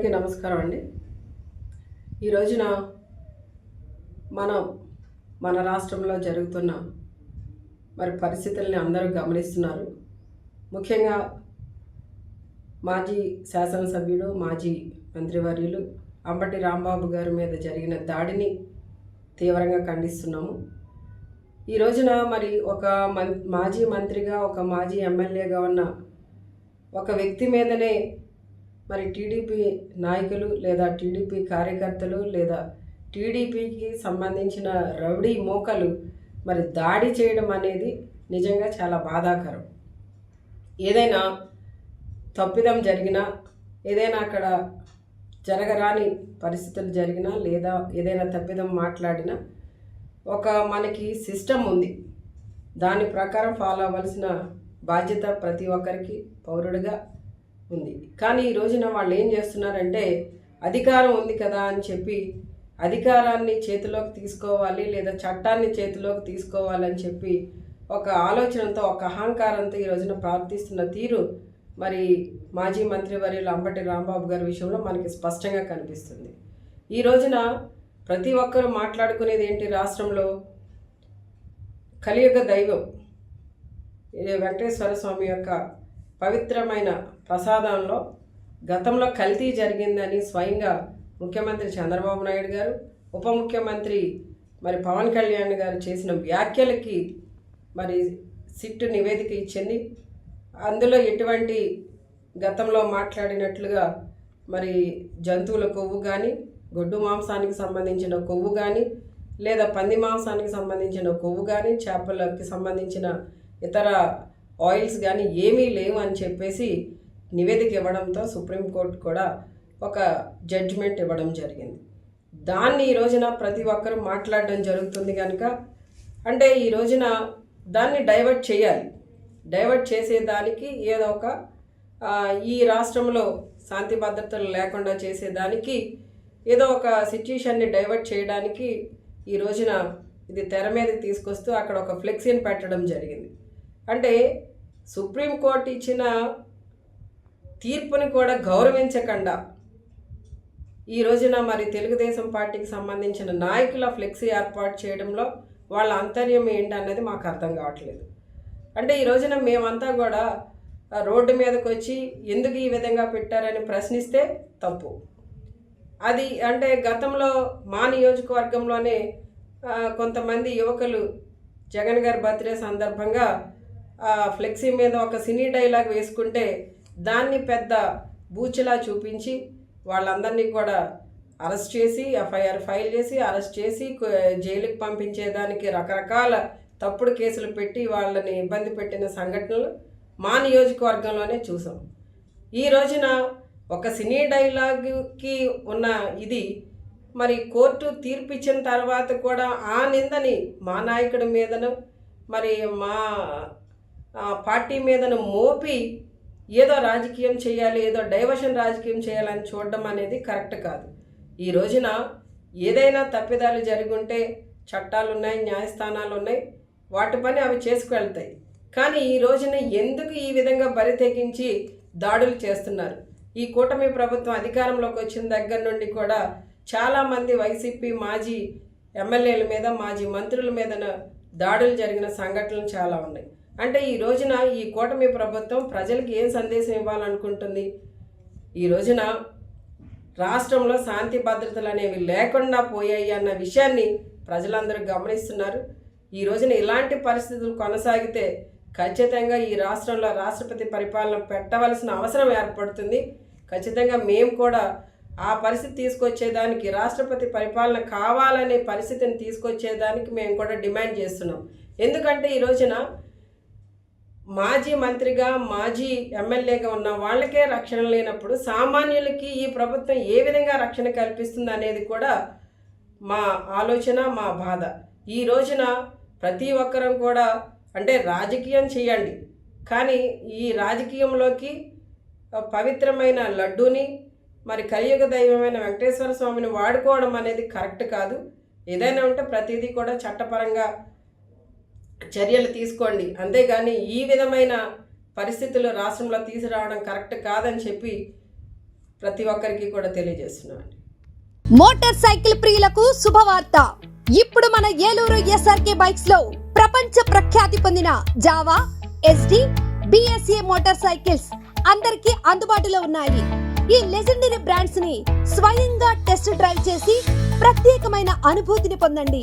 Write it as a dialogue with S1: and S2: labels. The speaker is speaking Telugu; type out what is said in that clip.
S1: అందరికీ నమస్కారం అండి. ఈ రోజున మనం మన రాష్ట్రంలో జరుగుతున్న మరి పరిస్థితుల్ని అందరూ గమనిస్తున్నారు. ముఖ్యంగా మాజీ శాసనసభ్యుడు మాజీ మంత్రివర్యులు అంబటి రాంబాబు గారి మీద జరిగిన దాడిని తీవ్రంగా ఖండిస్తున్నాము. ఈ రోజున మరి ఒక మం మాజీ మంత్రిగా ఒక మాజీ ఎమ్మెల్యేగా ఉన్న ఒక వ్యక్తి మీదనే మరి టీడీపీ నాయకులు లేదా టీడీపీ కార్యకర్తలు లేదా టీడీపీకి సంబంధించిన రౌడీ మోకలు మరి దాడి చేయడం అనేది నిజంగా చాలా బాధాకరం. ఏదైనా తప్పిదం జరిగినా ఏదైనా అక్కడ జరగరాని పరిస్థితులు జరిగినా లేదా ఏదైనా తప్పిదం మాట్లాడినా ఒక మనకి సిస్టమ్ ఉంది. దాని ప్రకారం ఫాలో అవ్వాల్సిన బాధ్యత ప్రతి ఒక్కరికి పౌరుడిగా ఉంది. కానీ ఈ రోజున వాళ్ళు ఏం చేస్తున్నారంటే అధికారం ఉంది కదా అని చెప్పి అధికారాన్ని చేతిలోకి తీసుకోవాలి లేదా చట్టాన్ని చేతిలోకి తీసుకోవాలని చెప్పి ఒక ఆలోచనతో ఒక అహంకారంతో ఈ రోజున ప్రార్థిస్తున్న తీరు మరి మాజీ మంత్రివర్యులు అంబటి రాంబాబు గారి విషయంలో మనకి స్పష్టంగా కనిపిస్తుంది. ఈ రోజున ప్రతి ఒక్కరూ మాట్లాడుకునేది ఏంటి రాష్ట్రంలో? కలియుగ దైవం వెంకటేశ్వర స్వామి యొక్క పవిత్రమైన ప్రసాదంలో గతంలో కల్తీ జరిగిందని స్వయంగా ముఖ్యమంత్రి చంద్రబాబు నాయుడు గారు ఉప ముఖ్యమంత్రి మరి పవన్ కళ్యాణ్ గారు చేసిన వ్యాఖ్యలకి మరి సిట్ నివేదిక ఇచ్చింది. అందులో ఎటువంటి గతంలో మాట్లాడినట్లుగా మరి జంతువుల కొవ్వు కానీ గొడ్డు మాంసానికి సంబంధించిన కొవ్వు కానీ లేదా పంది మాంసానికి సంబంధించిన కొవ్వు కానీ చేపలకి సంబంధించిన ఇతర ఆయిల్స్ కానీ ఏమీ లేవు అని చెప్పేసి నివేదిక ఇవ్వడంతో సుప్రీంకోర్టు కూడా ఒక జడ్జిమెంట్ ఇవ్వడం జరిగింది. దాన్ని ఈ రోజున ప్రతి ఒక్కరూ మాట్లాడడం జరుగుతుంది కనుక అంటే ఈ రోజున దాన్ని డైవర్ట్ చేయాలి. డైవర్ట్ చేసేదానికి ఏదో ఒక ఈ రాష్ట్రంలో శాంతి భద్రతలు లేకుండా చేసేదానికి ఏదో ఒక సిచ్యుయేషన్ని డైవర్ట్ చేయడానికి ఈ రోజున ఇది తెర మీద తీసుకొస్తూ అక్కడ ఒక ఫ్లెక్సీని పెట్టడం జరిగింది. అంటే సుప్రీంకోర్టు ఇచ్చిన తీర్పుని కూడా గౌరవించకుండా ఈ రోజున మరి తెలుగుదేశం పార్టీకి సంబంధించిన నాయకుల ఫ్లెక్సీ ఏర్పాటు చేయడంలో వాళ్ళ అంతర్యం ఏంటన్నది మాకు అర్థం కావట్లేదు. అంటే ఈ రోజున మేమంతా కూడా రోడ్డు మీదకి వచ్చి ఎందుకు ఈ విధంగా పెట్టారని ప్రశ్నిస్తే తప్పు. అది అంటే గతంలో మా నియోజకవర్గంలోనే కొంతమంది యువకులు జగన్ గారి బర్త్డే సందర్భంగా ఫ్లెక్సీ మీద ఒక సినీ డైలాగ్ వేసుకుంటే దాన్ని పెద్ద బూచిలా చూపించి వాళ్ళందరినీ కూడా అరెస్ట్ చేసి ఎఫ్ఐఆర్ ఫైల్ చేసి అరెస్ట్ చేసి జైలుకి పంపించేదానికి రకరకాల తప్పుడు కేసులు పెట్టి వాళ్ళని ఇబ్బంది పెట్టిన సంఘటనలు మా నియోజకవర్గంలోనే చూసాం. ఈ రోజున ఒక సినీ డైలాగ్కి ఉన్న ఇది మరి కోర్టు తీర్పిచ్చిన తర్వాత కూడా ఆ నిందని మా నాయకుడి మీదను మరి మా పార్టీ మీదను మోపి ఏదో రాజకీయం చేయాలి ఏదో డైవర్షన్ రాజకీయం చేయాలని చూడడం అనేది కరెక్ట్ కాదు. ఈ రోజున ఏదైనా తప్పిదాలు జరిగి ఉంటే చట్టాలు ఉన్నాయి న్యాయస్థానాలు ఉన్నాయి వాటి పని అవి చేసుకువెళ్తాయి కానీ ఈ రోజున ఎందుకు ఈ విధంగా బరి తెగించి దాడులు చేస్తున్నారు? ఈ కూటమి ప్రభుత్వం అధికారంలోకి వచ్చిన దగ్గర నుండి కూడా చాలామంది వైసీపీ మాజీ ఎమ్మెల్యేల మీద మాజీ మంత్రుల మీద దాడులు జరిగిన సంఘటనలు చాలా ఉన్నాయి. అంటే ఈ రోజున ఈ కూటమి ప్రభుత్వం ప్రజలకు ఏం సందేశం ఇవ్వాలనుకుంటుంది? ఈ రోజున రాష్ట్రంలో శాంతి భద్రతలు అనేవి లేకుండా పోయాయి అన్న విషయాన్ని ప్రజలందరూ గమనిస్తున్నారు. ఈ రోజున ఇలాంటి పరిస్థితులు కొనసాగితే ఖచ్చితంగా ఈ రాష్ట్రంలో రాష్ట్రపతి పరిపాలన పెట్టవలసిన అవసరం ఏర్పడుతుంది. ఖచ్చితంగా మేము కూడా ఆ పరిస్థితి తీసుకొచ్చేదానికి రాష్ట్రపతి పరిపాలన కావాలనే పరిస్థితిని తీసుకొచ్చేదానికి మేము కూడా డిమాండ్ చేస్తున్నాం. ఎందుకంటే ఈ రోజున మాజీ మంత్రిగా మాజీ ఎమ్మెల్యేగా ఉన్న వాళ్ళకే రక్షణ లేనప్పుడు సామాన్యులకి ఈ ప్రభుత్వం ఏ విధంగా రక్షణ కల్పిస్తుంది అనేది కూడా మా ఆలోచన మా బాధ. ఈ రోజున ప్రతి ఒక్కరం కూడా అంటే రాజకీయం చేయండి. కానీ ఈ రాజకీయంలోకి పవిత్రమైన లడ్డూని మరి కలియుగ దైవమైన వెంకటేశ్వర స్వామిని వాడుకోవడం అనేది కరెక్ట్ కాదు. ఏదైనా ఉంటే ప్రతిదీ కూడా చట్టపరంగా చర్యలు తీసుకోండి. అంతేగాని ఈ విధమైన పరిస్థితులు రాష్ట్రంలో తీసుకురావడం కరెక్ట్ కాదని చెప్పి ప్రతి ఒక్కరికి కూడా తెలియజేస్తున్నాను
S2: మోటార్ సైకిల్ ప్రియులకు శుభవార్త. ఇప్పుడు మన ఏలూరు ఎస్ఆర్కే బైక్స్లో ప్రపంచ ప్రఖ్యాతి పొందిన Jawa SD BSA motorcycles అందరికీ అందుబాటులో ఉన్నాయి. ఈ లెజెండరీ బ్రాండ్స్ని స్వయంగా టెస్ట్ డ్రైవ్ చేసి ప్రత్యేకమైన అనుభూతిని పొందండి.